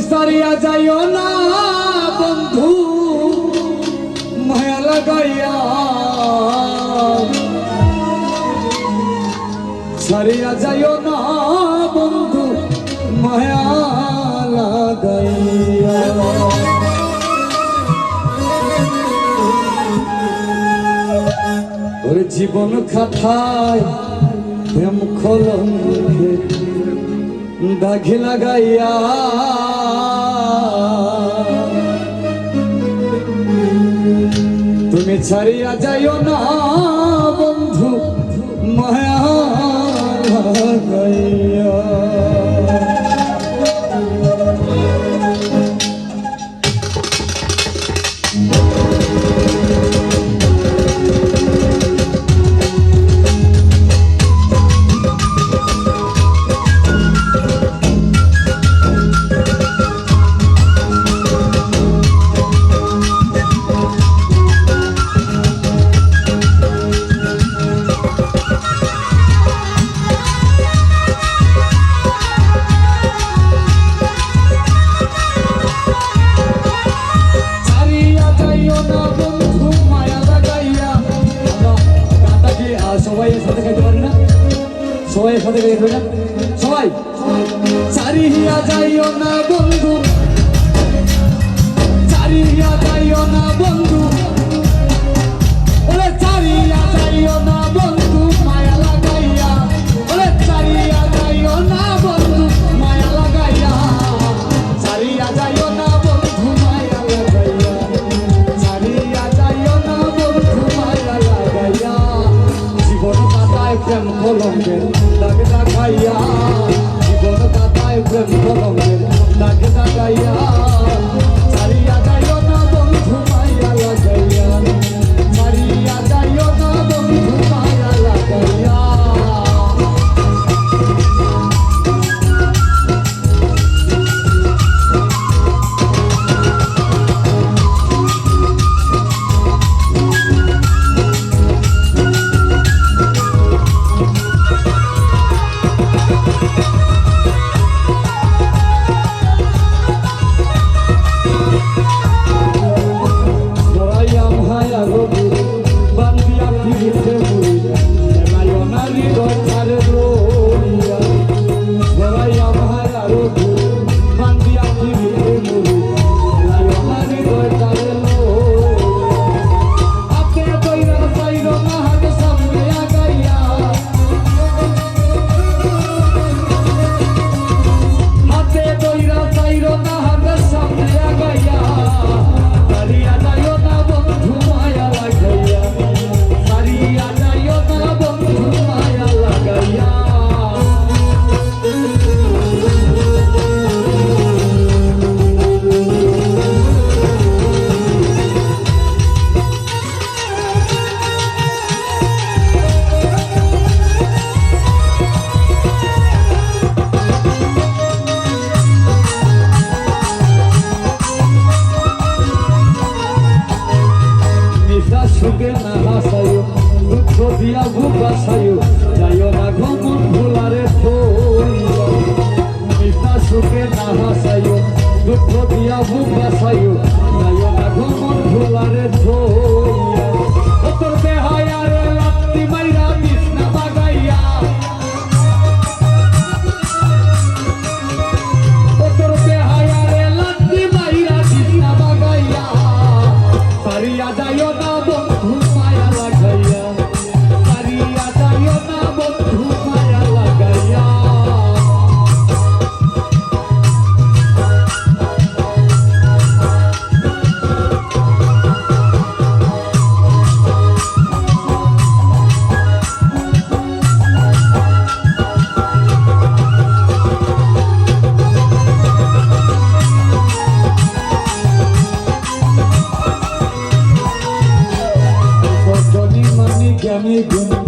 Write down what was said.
সারিয়া যাইও না, বন্ধু। মায়া লাগাইয়া। সারিয়া যাইও না, বন্ধু। মায়া লাগাইয়া। ওর জীবন খাতায় প্রেম খোলম দাঘি লাগাইয়া। তুমি ছাড়িয়া যাইও না বন্ধু মায়া করতে গেলে হয়ে সবাই চারিয়া যাইও না বন্ধু। চারিয়া যাইও না বন্ধু। কলঙ্কের দাগে দাগাইয়া জীবন দাদায় প্রেম কলঙ্কের দাগে দাগাইয়া கிருஷ்ண பகையா? you don't neighbor.